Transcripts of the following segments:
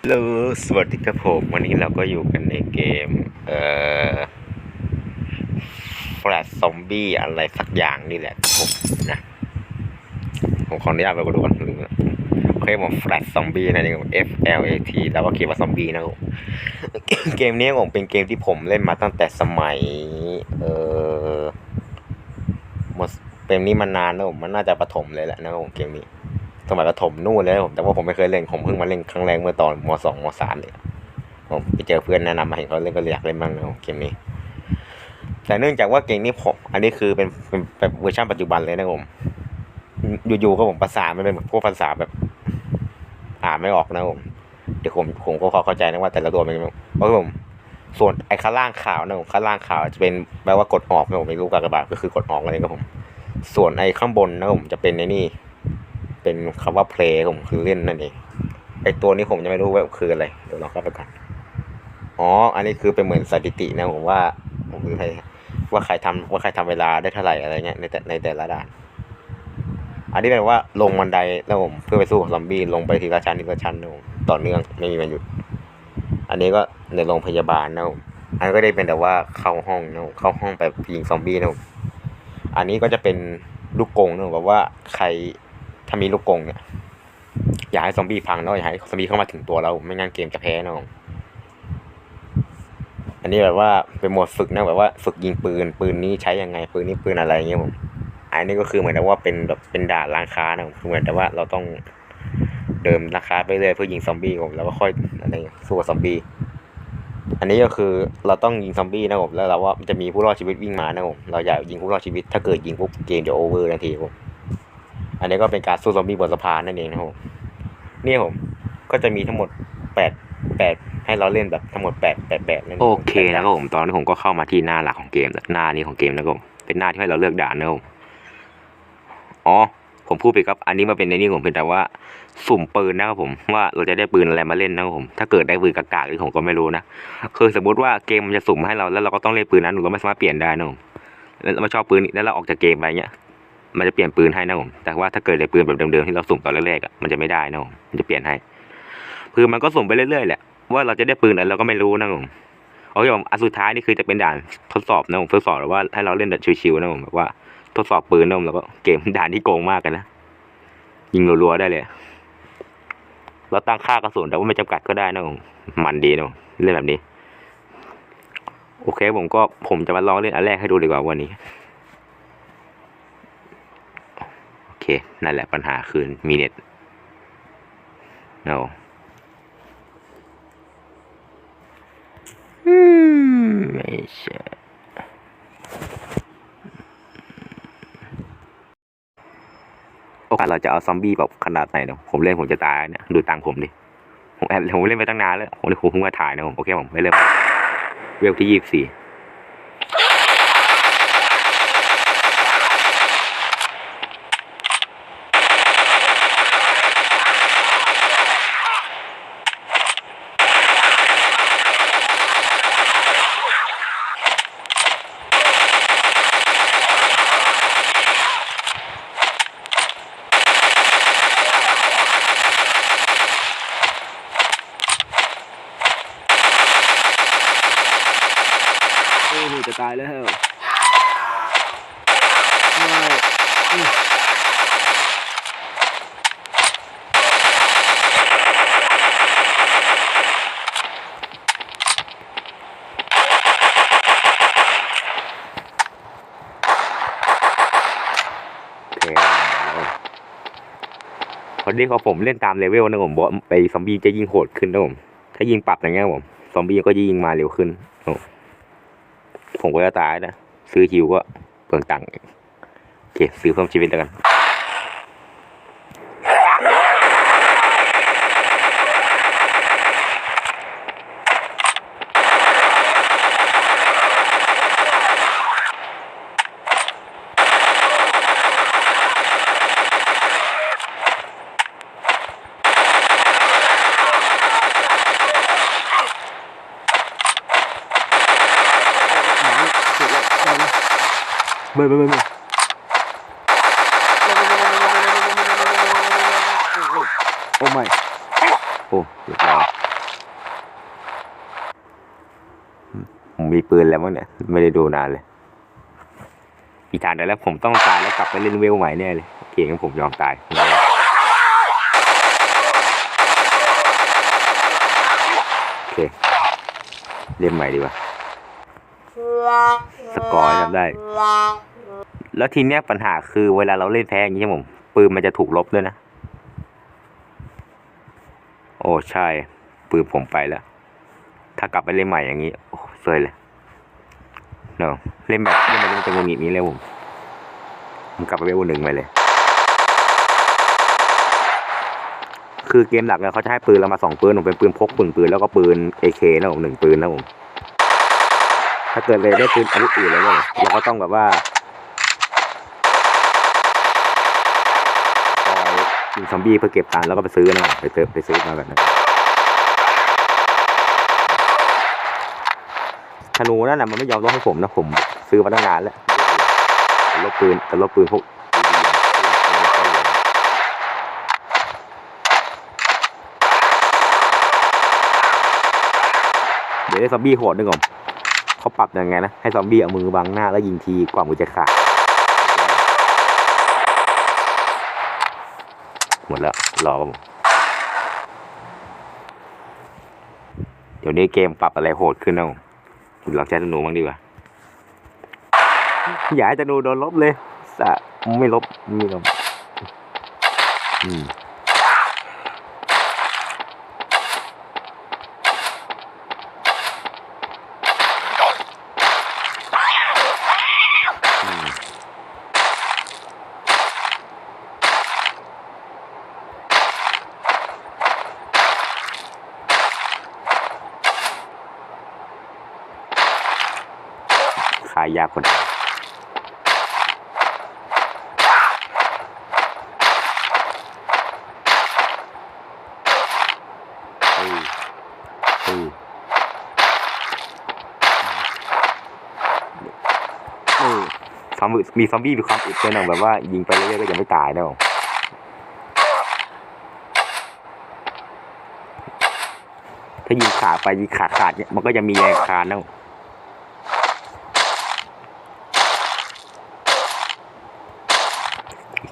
ฮัลโหลสวัสดีครับผมวันนี้เราก็อยู่กันในเกม เอ่อแฟลชซอมบี้อะไรสักอย่างนี่แหละครับผมนะ ผมขออนุญาตไปดูกันลืมละโอเคผมแฟลชซอมบี้นะนี่ F L A T แล้วก็เขียนว่าซอมบี้นะครับเกมนี้ผมเป็นเกมที่ผมเล่นมาตั้งแต่สมัย เอ่อหมดเกมนี้มานานแล้วผมมันน่าจะประถมเลยแหละนะครับผมเกมนี้ สมัยประถมนู่นเลยนะผมแต่ว่าผมไม่เคยเล่นผมเพิ่งมาเล่นครั้งแรกเมื่อตอนมสองมสามเนี่ยผมไปเจอเพื่อนแนะนำมาเห็นเขาเล่นก็เลยอยากเล่นบ้างนะเกมนี้ แต่เนื่องจากว่าเกมนี้ผมอันนี้คือเป็นเป็นแบบเวอร์ชันปัจจุบันเลยนะผมอยู่ๆก็ผมภาษาไมันเป็นพวกภาษาแบบ อ่านไม่ออกนะผมเดี๋ยวผมผมก็พอเข้าใจนะว่าแต่ละตัวมันเพราะผมส่วนไอ้ข้างล่างขาวนะผมข้างล่างขาวจะเป็นแปลว่ากดออกนะผมเป็นรูปกากบาทก็คือกดออกอะไรครับผม ส่วนไอ้ข้างบนนะผมจะเป็นในนี่ เป็นคำว่า play ผมคือเล่นนั่นเองไอตัวนี้ผมยังไม่รู้ว่าคืออะไร เดี๋ยวเราเข้าไปก่อนอ๋อ อันนี้คือเป็นเหมือนสถิตินะผมว่าผมคือใครว่าใครทำว่าใครทำเวลาได้เท่าไหร่อะไรเงี้ยในแต่ในแต่ละด่าน อันนี้เป็นว่าลงบันไดแล้วผมเพื่อไปสู้กับซอมบี้ลงไปทีละชั้นทีละชั้นนะผมต่อเนื่องไม่มีวันหยุด อันนี้ก็ในโรงพยาบาลนะผมอันนนก็ได้เป็นแต่ว่าเข้าห้องนะผมเข้าห้องแบบยิงซอมบี้นะผมอันนี้ก็จะเป็นลูกกงนะผมแบบว่าใคร ถ้ามีลูกกงเนี่ยอยากให้ซอมบี้พังเนาะอยากให้ซอมบี้เข้ามาถึงตัวเรา ไม่งั้นเกมจะแพ้เนาะอันนี้แบบว่าเป็นหมดฝึกนะแบบว่าฝึกยิงปืน ปืนนี้ใช้ยังไง ปืนนี้ปืนอะไรเงี้ยผม อันนี้ก็คือเหมือนกับว่าเป็นแบบเป็นด่านร้านค้านะผมเหมือนแต่ว่าเราต้องเดิมราคาไปเรื่อยเพื่อยิงซอมบี้ผมแล้วก็ค่อยอะไรสู้กับซอมบี้ อันนี้ก็คือเราต้องยิงซอมบี้นะผมแล้วเราว่ามันจะมีผู้รอดชีวิตวิ่งมานะผมเราอยากยิงผู้รอดชีวิตถ้าเกิดยิงปุ๊บเกมจะโอเวอร์ทันทีผม อันนี้ก็เป็นการสู้ซอมบี้บนสะพานนั่นเองนะครับผมเนี่ยผมก็จะมีทั้งหมดแปดแปดให้เราเล่นแบบทั้งหมดแปดแปดแบบนั่นโอเคนะครับผมตอนนี้ผมก็เข้ามาที่หน้าหลักของเกมแล้วหน้านี้ของเกมแล้วก็เป็นหน้าที่ให้เราเลือกด่านนะครับผมอ๋อผมพูดไปครับ อันนี้มาเป็นในนี้ผมเป็นแต่ว่าสุ่มปืนนะครับผมว่าเราจะได้ปืนอะไรมาเล่นนะครับผม ถ้าเกิดได้ปืนกากาหรือผมก็ไม่รู้นะคือสมมติว่าเกมมันจะสุ่มให้เราแล้วเราก็ต้องเล่นปืนนั้นเราไม่สามารถเปลี่ยนได้นะผมแล้วเราไม่ชอบปืนนี้แล้วเราออกจากเกมไปเงี้ย มันจะเปลี่ยนปืนให้นะผมแต่ว่าถ้าเกิดได้ปืนแบบเดิมๆที่เราสุ่มตอนแรกๆอะมันจะไม่ได้นะผมมันจะเปลี่ยนให้คือมันก็สุ่มไปเรื่อยๆแหละว่าเราจะได้ปืนอะไรเราก็ไม่รู้นะผมโอเคผมอันสุดท้ายนี่คือจะเป็นด่านทดสอบนะผมทดสอบหรือว่าให้เราเล่นแบบชิวๆนะผมแบบว่าทดสอบปืนนะผมแล้วก็เกมด่านที่โกงมากกันนะยิงรัวๆได้เลยเราตั้งค่ากระสุนแต่ว่าไม่จำกัดก็ได้นะผมมันดีนะผมเล่นแบบนี้ โอเคผมก็ผมจะมาลองเล่นอันแรกให้ดูดีกว่าวันนี้ โอเค นั่นแหละปัญหาคือมีเน็ตเนาอืมไม่ใช่โอกาสเราจะเอาซอมบี้แบบขนาดไหนเนาะผมเล่นผมจะตายเนี่ยดูตังผมดิผมแอบผมเล่นไปตั้งนานแล้วผมเลยผมเพิ่งมาถ่ายนะผมโอเคผมไม่เริ่มเวลที่ยี่สิบสี่โอ้โหจะตายแล้วโอเค พอดีพอผมเล่นตามเลเวลนะผมบอไปซอมบี้จะยิงโหดขึ้นนะผม ถ้ายิงปรับอย่างเงี้ยผม ซอมบี้ก็จะยิงมาเร็วขึ้น ผมก็จะตายนะ ซื้อฮิวก็เปลืองตังค์โอเคซื้อเพิ่มชีวิตแล้วกัน เบบบโอ้ไม่โอ้เดียวมีปืนแล้วมั้งเนี่ย ไม่ได้ดูนานเลยอีกทางเดียแล้วผมต้องตายแล้วกลับไปเล่นเวลใหม่แน่เลยเก่งกับผมยอมตายโอเคเล่นใหม่ดีกว่าสกอร์ทำได้ แล้วทีเนี้ยปัญหาคือเวลาเราเล่นแพ้อย่างนี้ใช่ไหมผมปืนมันจะถูกลบด้วยนะ โอ้ใช่ ปืนผมไปแล้ว ถ้ากลับไปเล่นใหม่อย่างนี้ โอ้สวยเลยเนาะเล่นแบบเล่นแบบนี้จะงงงี้นี้เลยผมผมกลับไปเวลหนึ่งไปเลย คือเกมหลักเนี่ยเขาจะให้ปืนเรามาสองปืนผมเป็นปืนพกปืนปืนแล้วก็ปืนเอเคนะผมหนึ่งปืนนะผมถ้าเกิดเลยได้ปืนอาวุธอื่นแล้วเนี่ยเราก็ต้องแบบว่าคอยยิง ซอมบี้เพื่อเก็บตังค์แล้วก็ไปซื้อนะไปเติมไปซื้อมาแบบนั้นธนูนั่นน่ะมันไม่ยอมลดให้ผมนะผมซื้อมาตั้งนานแล้วแต่ลบปืนแต่ลบปืนพวกเดี๋ยวได้ซอมบี้โหดหนึ่งก่อนเขาปรับยังไงนะ ให้ซอมบี้เอามือบังหน้าแล้วยิงทีกว่ามือจะขาด หมดแล้วรอครับผมเดี๋ยวนี้เกมปรับอะไรโหดขึ้นนะผมผมลองใช้ธนูบ้างดีกว่าอย่าให้ธนูโดนลบเลยสะไม่ลบไม่ลบอืมายยากกว่าเดิมเฮ้ยเฮ้ยเออซอมบิมีซอมบี้มีความอึดด้วยนะแบบว่ายิงไปเรื่อยๆก็ยังไม่ตายนะผมถ้ายิงขาไปยิงขาขาดเนี่ยมันก็จะมีแรงคานนะ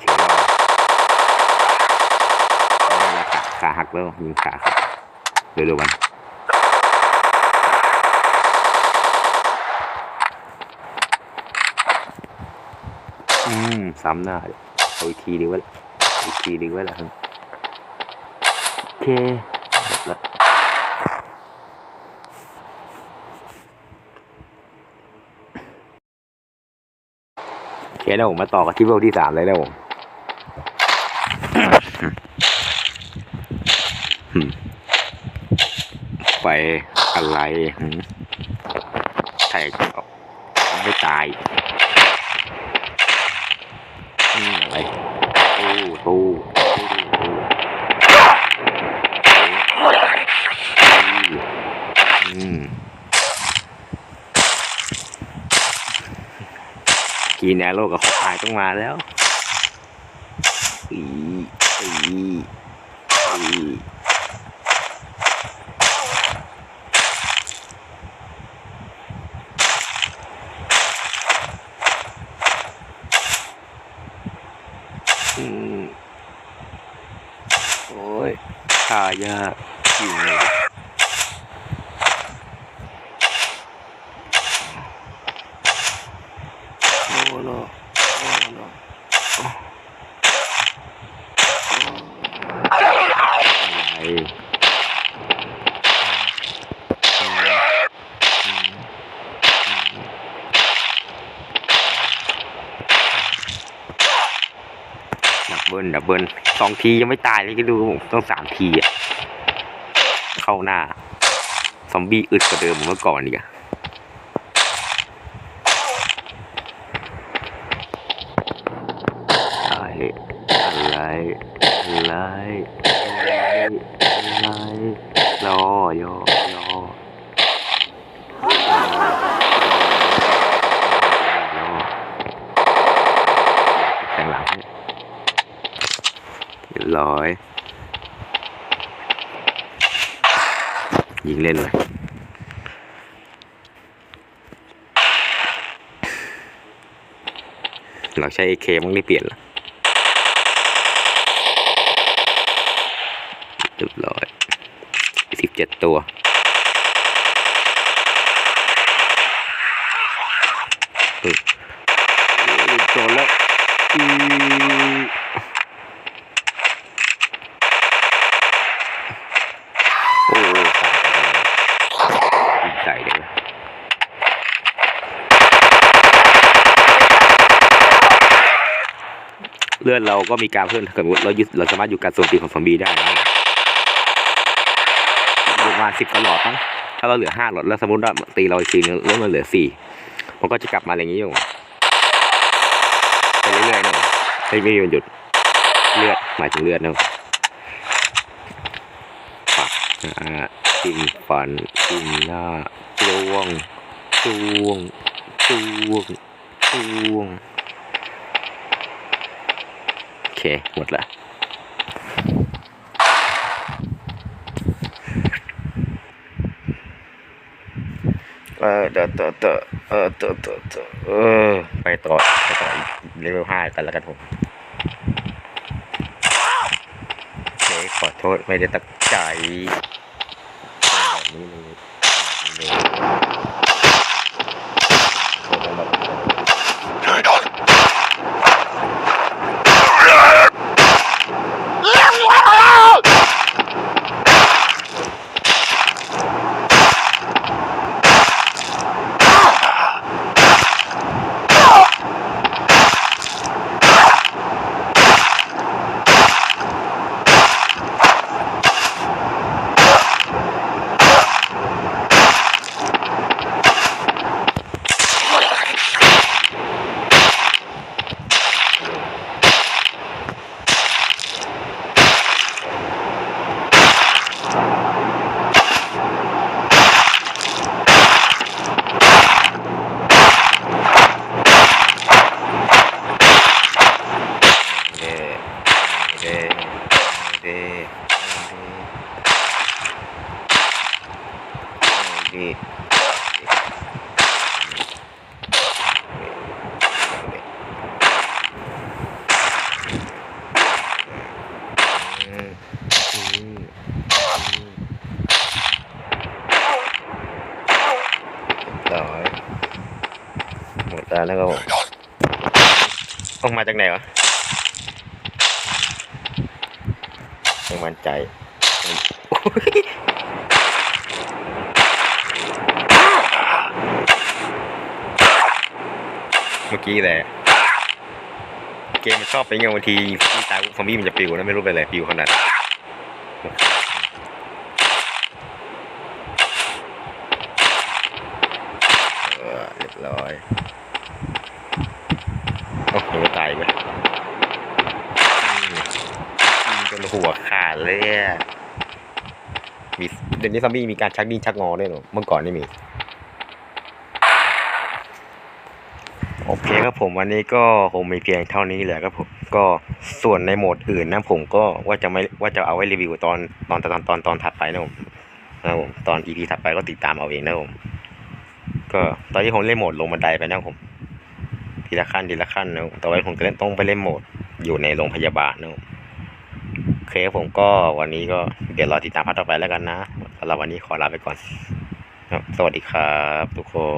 ขียวว่าเอาละขาขาหัก แล้วยิงขาหักเร็วๆวันอืมซ้ำหน้าเอาอีกทีดีกว่าอีกทีดีกว่าละโอเคหมดละโอเคนะผมมาต่อกันที่เวลที่สามเลยนะผม ไปอะไรหืมใช่ก็ไม่ตายอืมอะไรตู้ตู้ตู้อืมกีแนโรกับเขาตายต้องมาแล้วอีอีอีอืมโอ้ยขายากจริงเลยโอ้โหโอ้โหอะไร ดับเบิลดับเบิลสองทียังไม่ตายเลยก็ดูผมต้องสามทีอะเข้าหน้า ซอมบี้อึดกว่าเดิมเมื่อก่อนอีกอะอะไรอะไรอะไรอะไรรอยอยอ ร้อย ยิงเล่นเลยเราใช้ AK มั้งได้เปลี่ยนละเรียบร้อยสิบเจ็ดตัว เลือดเราก็มีการเพิ่มเกิดว่าเรายึดเราสามารถอยู่การโจมตีของซอมบี้ได้นะประมาณสิบตลอดมั้งถ้าเราเหลือห้าหลอดแล้วสมมติว่าตีเราอีกทีนึงแล้วมันเหลือสี่มันก็จะกลับมาอย่างนี้อยู่ไปเรื่อยๆนะไม่ไม่มีวันหยุดเลือดหมายถึงเลือดนะปักอ่าจิ้มฟันจิ้มหน้าจ้วงจ้วงจ้วงจ้วง หมดละเออเดอเดอเดอเออเดอเดอเดอเออไปต่อไปต่ออีกเลเวลห้ากันแล้วกันผมโอเคขอโทษไม่ได้ตั้งใจแบบนี้เลยเลยโทษนะครับ เด้เด้เด้เด้ต่อย แล้วนะครับผมออกมาจากไหนวะไม่มั่นใจเมื่อกี้แหละเกมมันชอบไปเงี้ยบางทีที่ตายซอมบี้มันจะปิวนะไม่รู้เป็นอะไรปิวขนาดเรียบร้อยโอ้ยังไม่ตายไหมยิงจน หัวขาดเลยอะมีเดี๋ยวนี้ซอมบี้มีการชักดิ้นชักงอด้วยเหรอเมื่อก่อนไม่มี โอเคครับผมวันนี้ก็คงมีเพียงเท่านี้แหละครับผมก็ส่วนในโหมดอื่นนะผมก็ว่าจะไม่ว่าจะเอาไว้รีวิวตอนตอนตอนตอนตอนถัดไปนะผมนะครับผมตอน EP ถัดไปก็ติดตามเอาเองนะครับผมก็ตอนนี้ผมเล่นโหมดลงบันไดไปนะครับผมทีละขั้นทีละขั้นนะครับต่อไปผมจะเล่นต้องไปเล่นโหมดอยู่ในโรงพยาบาลนะครับโอ เคผมก็วันนี้ก็เดี๋ยวรอติดตามพาร์ทต่อไปแล้วกันนะสำหรับวันนี้ขอลาไปก่อน ครับ สวัสดีครับทุกคน